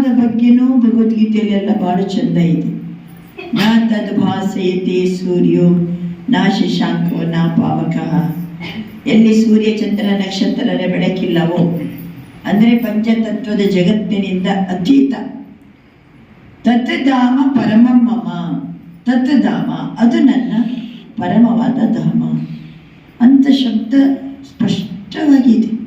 ಆತ್ಮದ ಬಗ್ಗೆನೂ ಭಗವದ್ಗೀತೆಯಲ್ಲೆಲ್ಲ ಬಹಳ ಚಂದ ಇದೆ. ನಾ ತದ್ ಭಾಸಯತೆ ಸೂರ್ಯೋ ನಾ ಶಶಾಂಕೋ ನಾ ಪಾವಕಃ. ಎಲ್ಲಿ ಸೂರ್ಯ, ಚಂದ್ರ ನಕ್ಷತ್ರರ ಬೆಳಕಿಲ್ಲವೋ. ಅಂದರೆ ಪಂಚತತ್ವದ ಜಗತ್ತಿನಿಂದ ಅತೀತ. ತತ್ಧಾಮ ಪರಮಮ್ಮ. ಮಮ ತತ್ಧಾಮ ಅದು ನನ್ನ ಪರಮವಾದ ಧಾಮ. ಅಂತ ಶಬ್ದ ಸ್ಪಷ್ಟವಾಗಿದೆ.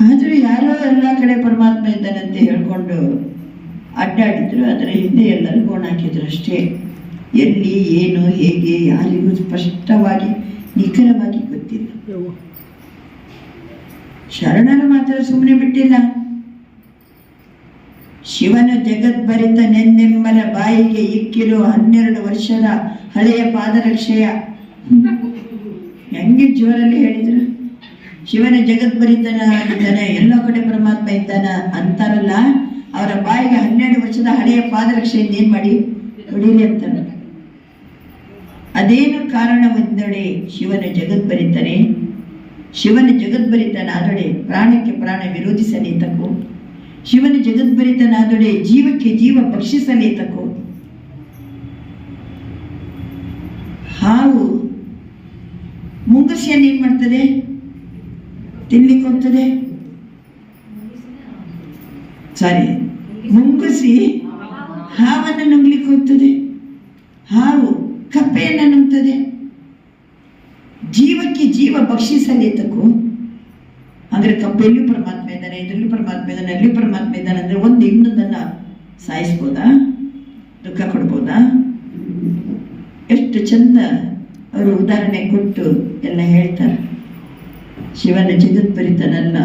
ಆದರೂ ಯಾರೋ ಎಲ್ಲ ಕಡೆ ಪರಮಾತ್ಮ ಇದ್ದಾನಂತೆ ಹೇಳ್ಕೊಂಡು ಅಡ್ಡಾಡಿದ್ರು, ಅದರ ಹಿಂದೆ ಎಲ್ಲರೂ ಗೋಣ ಹಾಕಿದ್ರು ಅಷ್ಟೇ. ಎಲ್ಲಿ, ಏನು, ಹೇಗೆ, ಯಾರಿಗೂ ಸ್ಪಷ್ಟವಾಗಿ, ನಿಖರವಾಗಿ ಗೊತ್ತಿಲ್ಲ. ಶರಣರು ಮಾತ್ರ ಸುಮ್ಮನೆ ಬಿಟ್ಟಿಲ್ಲ. ಶಿವನ ಜಗದ್ಭರಿತ ನೆನ್ನೆಮ್ಮರ ಬಾಯಿಗೆ ಇಕ್ಕಿರೋ ಹನ್ನೆರಡು ವರ್ಷದ ಹಳೆಯ ಪಾದರಕ್ಷೆಯ. ಹೆಂಗೆ ಜೋರಲ್ಲಿ ಹೇಳಿದ್ರು? ಶಿವನ ಜಗದ್ಭರಿತನಾಗಿದ್ದಾನೆ ಎಲ್ಲ ಕಡೆ ಪರಮಾತ್ಮ ಇದ್ದಾನ ಅಂತಾರಲ್ಲ ಅವರ ಬಾಯಿಗೆ ಹನ್ನೆರಡು ವರ್ಷದ ಹಳೆಯ ಪಾದರಕ್ಷೆಯಿಂದ ಏನ್ ಮಾಡಿ? ಹೊಡೀರಿ ಅಂತಾನೆ. ಅದೇನು ಕಾರಣವೆಂದಡೆ ಶಿವನ ಜಗದ್ಭರಿತನೇ ಶಿವನ ಜಗದ್ಭರಿತನಾದೊಡೆ ಪ್ರಾಣಕ್ಕೆ ಪ್ರಾಣ ವಿರೋಧಿಸಲೇತಕ್ಕೋ? ಶಿವನ ಜಗದ್ಭರಿತನಾದೊಡೆ ಜೀವಕ್ಕೆ ಜೀವ ಭಕ್ಷಿಸಲೇತಕ್ಕೋ? ಹಾವು ಮುಂಗಸಿಯನ್ನು ಏನ್ ಮಾಡ್ತದೆ? ತಿನ್ಲಿಕ್ಕೆ ಸಾರಿ. ಮುಂಗುಸಿ ಹಾವನ್ನು ನುಂಗ್ಲಿಕ್ಕೆ ಹೋಗ್ತದೆ ಹಾವು ಕಪ್ಪೆಯನ್ನು ನುಂಗ್ತದೆ. ಜೀವಕ್ಕೆ ಜೀವ ಭಕ್ಷಿಸಲೇತಕ್ಕೂ, ಅಂದ್ರೆ ಕಪ್ಪೆಯಲ್ಲೂ ಪರಮಾತ್ಮ ಇದ್ದಾನೆ ಇದರಲ್ಲಿ ಪರಮಾತ್ಮ ಇದ್ದಾನೆ ಅಲ್ಲಿ ಪರಮಾತ್ಮ ಇದ್ದಾನೆ ಅಂದ್ರೆ ಒಂದು ಇನ್ನೊಂದನ್ನು ಸಾಯಿಸ್ಬೋದಾ? ದುಃಖ ಕೊಡ್ಬೋದಾ? ಎಷ್ಟು ಚಂದ ಅವರು ಉದಾಹರಣೆ ಕೊಟ್ಟು ಎಲ್ಲ ಹೇಳ್ತಾರೆ. ಶಿವನ ಚಿದುತ್ಪರಿತನನ್ನ